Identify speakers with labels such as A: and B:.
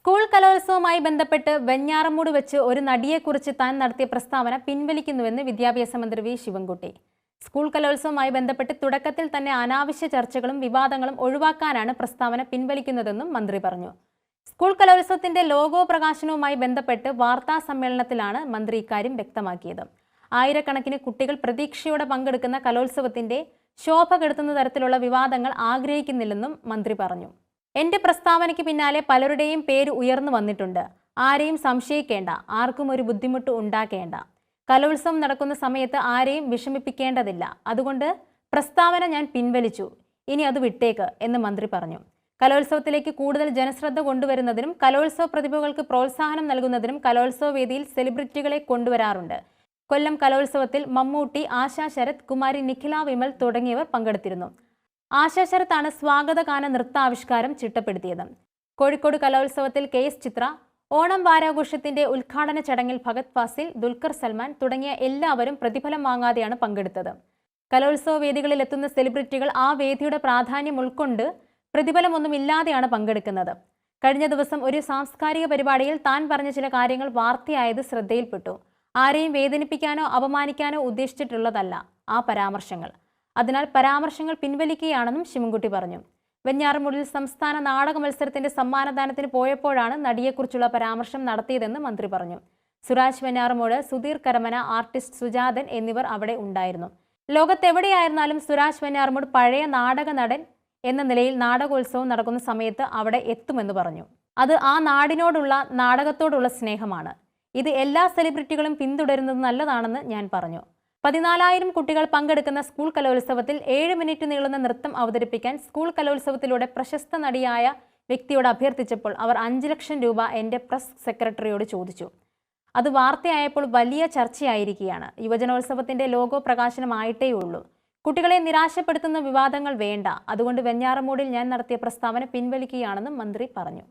A: School കലോത്സവവുമായി ബന്ധപ്പെട്ട് വെഞ്ഞാറമൂട് വെച്ച് ഒരു നടിയെക്കുറിച്ച് താൻ നടത്തിയ പ്രസ്താവന പിൻവലിക്കുന്നുവെന്ന് വിദ്യാഭ്യാസ മന്ത്രി വി. ശിവൻകുട്ടി. സ്കൂൾ കലോത്സവവുമായി ബന്ധപ്പെട്ട് തുടക്കത്തിൽ തന്നെ അനാവശ്യ ചർച്ചകളും വിവാദങ്ങളും ഒഴിവാക്കാനാണ് പ്രസ്താവന പിൻവലിക്കുന്നതെന്നും മന്ത്രി പറഞ്ഞു. സ്കൂൾ കലോത്സവത്തിന്റെ ലോഗോ പ്രകാശനവുമായി ബന്ധപ്പെട്ട് വാർത്താ സമ്മേളനത്തിലാണ് മന്ത്രി ഇക്കാര്യം വ്യക്തമാക്കിയത്. ആയിരക്കണക്കിന് കുട്ടികൾ പ്രതീക്ഷയോടെ പങ്കെടുക്കുന്ന കലോത്സവത്തിന്റെ ശോഭ കെടുത്തുന്ന തരത്തിലുള്ള വിവാദങ്ങൾ ആഗ്രഹിക്കുന്നില്ലെന്നും മന്ത്രി പറഞ്ഞു. എന്റെ പ്രസ്താവനയ്ക്ക് പിന്നാലെ പലരുടെയും പേര് ഉയർന്നു വന്നിട്ടുണ്ട്. ആരെയും സംശയിക്കേണ്ട ആർക്കും ഒരു ബുദ്ധിമുട്ട് ഉണ്ടാക്കേണ്ട. കലോത്സവം നടക്കുന്ന സമയത്ത് ആരെയും വിഷമിപ്പിക്കേണ്ടതില്ല. അതുകൊണ്ട് പ്രസ്താവന ഞാൻ പിൻവലിച്ചു. ഇനി അത് വിട്ടേക്ക് എന്ന് മന്ത്രി പറഞ്ഞു. കലോത്സവത്തിലേക്ക് കൂടുതൽ ജനശ്രദ്ധ കൊണ്ടുവരുന്നതിനും കലോത്സവ പ്രതിഭകൾക്ക് പ്രോത്സാഹനം നൽകുന്നതിനും കലോത്സവ വേദിയിൽ സെലിബ്രിറ്റികളെ കൊണ്ടുവരാറുണ്ട്. കൊല്ലം കലോത്സവത്തിൽ മമ്മൂട്ടി ആശാ ശരത് കുമാരി നിഖില വിമൽ തുടങ്ങിയവർ പങ്കെടുത്തിരുന്നു. ആശാ ശരത്താണ് സ്വാഗതഗാന നൃത്താവിഷ്കാരം ചിട്ടപ്പെടുത്തിയത്. കോഴിക്കോട് കലോത്സവത്തിൽ കെ എസ് ചിത്ര ഓണം വാരാഘോഷത്തിന്റെ ഉദ്ഘാടന ചടങ്ങിൽ ഭഗത് ഫാസിൽ ദുൽഖർ സൽമാൻ തുടങ്ങിയ എല്ലാവരും പ്രതിഫലം വാങ്ങാതെയാണ് പങ്കെടുത്തത്. കലോത്സവ വേദികളിൽ എത്തുന്ന സെലിബ്രിറ്റികൾ ആ വേദിയുടെ പ്രാധാന്യം ഉൾക്കൊണ്ട് പ്രതിഫലമൊന്നുമില്ലാതെയാണ് പങ്കെടുക്കുന്നത്. കഴിഞ്ഞ ദിവസം ഒരു സാംസ്കാരിക പരിപാടിയിൽ താൻ പറഞ്ഞ ചില കാര്യങ്ങൾ വാർത്തയായത് ശ്രദ്ധയിൽപ്പെട്ടു. ആരെയും വേദനിപ്പിക്കാനോ അപമാനിക്കാനോ ഉദ്ദേശിച്ചിട്ടുള്ളതല്ല ആ പരാമർശങ്ങൾ. അതിനാൽ പരാമർശങ്ങൾ പിൻവലിക്കുകയാണെന്നും ശിവൻകുട്ടി പറഞ്ഞു. വെഞ്ഞാറമൂടിൽ സംസ്ഥാന നാടക മത്സരത്തിന്റെ സമ്മാനദാനത്തിന് പോയപ്പോഴാണ് നടിയെക്കുറിച്ചുള്ള പരാമർശം നടത്തിയതെന്ന് മന്ത്രി പറഞ്ഞു. സുരാജ് വെഞ്ഞാറമൂട് സുധീർ കരമന ആർട്ടിസ്റ്റ് സുജാതൻ എന്നിവർ അവിടെ ഉണ്ടായിരുന്നു. ലോകത്തെവിടെയായിരുന്നാലും സുരാജ് വെഞ്ഞാറമൂട് പഴയ നാടക നടൻ എന്ന നിലയിൽ നാടകോത്സവം നടക്കുന്ന സമയത്ത് അവിടെ എത്തുമെന്ന് പറഞ്ഞു. അത് ആ നാടിനോടുള്ള നാടകത്തോടുള്ള സ്നേഹമാണ്. ഇത് എല്ലാ സെലിബ്രിറ്റികളും പിന്തുടരുന്നത് നല്ലതാണെന്ന് ഞാൻ പറഞ്ഞു. പതിനാലായിരം കുട്ടികൾ പങ്കെടുക്കുന്ന സ്കൂൾ കലോത്സവത്തിൽ ഏഴ് മിനിറ്റ് നീളുന്ന നൃത്തം അവതരിപ്പിക്കാൻ സ്കൂൾ കലോത്സവത്തിലൂടെ പ്രശസ്ത നടിയായ വ്യക്തിയോട് അഭ്യർത്ഥിച്ചപ്പോൾ അവർ അഞ്ച് ലക്ഷം രൂപ എന്റെ പ്രസ് സെക്രട്ടറിയോട് ചോദിച്ചു. അത് വാർത്തയായപ്പോൾ വലിയ ചർച്ചയായിരിക്കുകയാണ്. യുവജനോത്സവത്തിന്റെ ലോഗോ പ്രകാശനമായിട്ടേ ഉള്ളൂ കുട്ടികളെ നിരാശപ്പെടുത്തുന്ന വിവാദങ്ങൾ വേണ്ട. അതുകൊണ്ട് വെഞ്ഞാറമൂടിൽ ഞാൻ നടത്തിയ പ്രസ്താവന പിൻവലിക്കുകയാണെന്നും മന്ത്രി പറഞ്ഞു.